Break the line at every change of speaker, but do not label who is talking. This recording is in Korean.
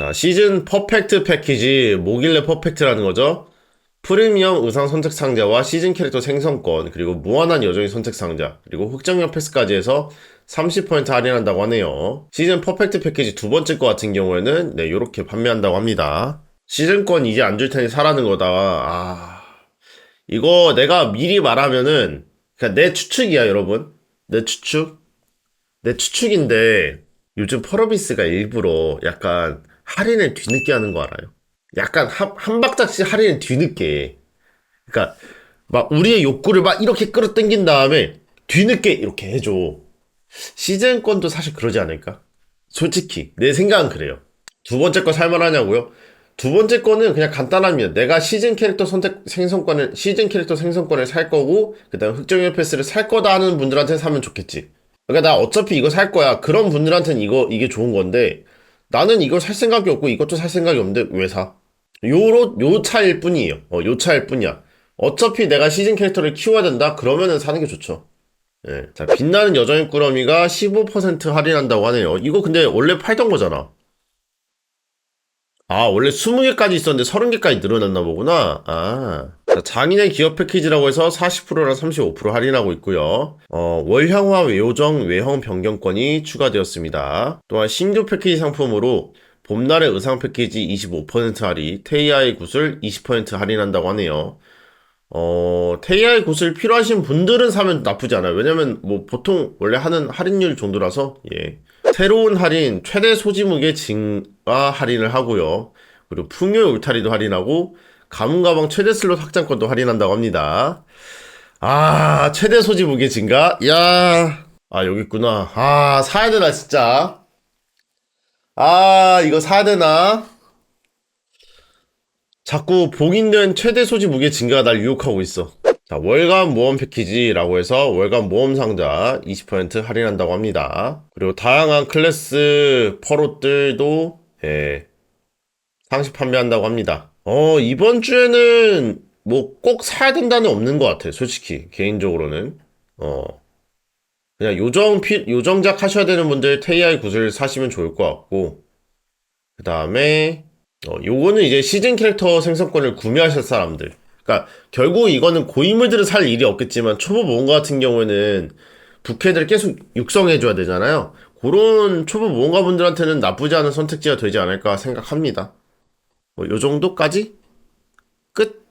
자, 시즌 퍼펙트 패키지, 뭐길래 퍼펙트라는 거죠? 프리미엄 의상 선택 상자와 시즌 캐릭터 생성권, 그리고 무한한 여정의 선택 상자, 그리고 흑정역 패스까지 해서 30% 할인한다고 하네요. 시즌 퍼펙트 패키지 두 번째 거 같은 경우에는, 네, 요렇게 판매한다고 합니다. 시즌권 이제 안 줄 테니 사라는 거다. 아. 이거 내가 미리 말하면은, 그냥 내 추측이야, 여러분. 내 추측. 내 추측인데, 요즘 펄어비스가 일부러 약간 할인을 뒤늦게 하는 거 알아요? 약간 한, 한 박자씩 할인을 뒤늦게 해. 그러니까 막 우리의 욕구를 막 이렇게 끌어당긴 다음에 뒤늦게 이렇게 해줘. 시즌권도 사실 그러지 않을까? 솔직히 내 생각은 그래요. 두 번째 거 살만하냐고요? 두 번째 거는 그냥 간단합니다. 내가 시즌 캐릭터 선택 생성권을 시즌 캐릭터 생성권을 살 거고 그다음 흑정의 패스를 살 거다 하는 분들한테 사면 좋겠지. 그러니까 나 어차피 이거 살 거야. 그런 분들한테는 이거 이게 좋은 건데 나는 이걸 살 생각이 없고 이것도 살 생각이 없는데 왜 사? 요로 요 차일 뿐이에요. 어, 요 차일 뿐이야. 어차피 내가 시즌 캐릭터를 키워야 된다. 그러면은 사는 게 좋죠. 예. 자, 빛나는 여정의 꾸러미가 15% 할인한다고 하네요. 이거 근데 원래 팔던 거잖아. 아, 원래 20개까지 있었는데 30개까지 늘어났나 보구나. 아. 자, 장인의 기업 패키지라고 해서 40%랑 35% 할인하고 있고요. 어, 월형화 외요정 외형 변경권이 추가되었습니다. 또한 신규 패키지 상품으로 봄날의 의상 패키지 25% 할인, 테이아의 구슬 20% 할인한다고 하네요. 어, 테이아의 구슬 필요하신 분들은 사면 나쁘지 않아요. 왜냐면 뭐 보통 원래 하는 할인율 정도라서 예. 새로운 할인 최대 소지무게 증가 할인을 하고요. 그리고 풍요 울타리도 할인하고 가문 가방 최대 슬롯 확장권도 할인한다고 합니다. 아, 최대 소지 무게 증가? 야. 아, 여기 있구나. 아, 사야 되나 진짜. 아, 이거 사야 되나? 자꾸 봉인된 최대 소지 무게 증가가 날 유혹하고 있어. 자, 월간 모험 패키지라고 해서 월간 모험 상자 20% 할인한다고 합니다. 그리고 다양한 클래스 퍼롯들도 예, 상시 판매한다고 합니다. 어, 이번 주에는 뭐 꼭 사야 된다는 없는 것 같아, 솔직히. 개인적으로는. 어. 그냥 요정 피, 요정작 하셔야 되는 분들 테이아의 구슬 사시면 좋을 것 같고. 그 다음에, 어, 요거는 이제 시즌 캐릭터 생성권을 구매하실 사람들. 그러니까 결국 이거는 고인물들을 살 일이 없겠지만 초보 모험가 같은 경우에는 부캐들을 계속 육성해줘야 되잖아요. 그런 초보 모험가 분들한테는 나쁘지 않은 선택지가 되지 않을까 생각합니다. 뭐 요 정도까지 끝.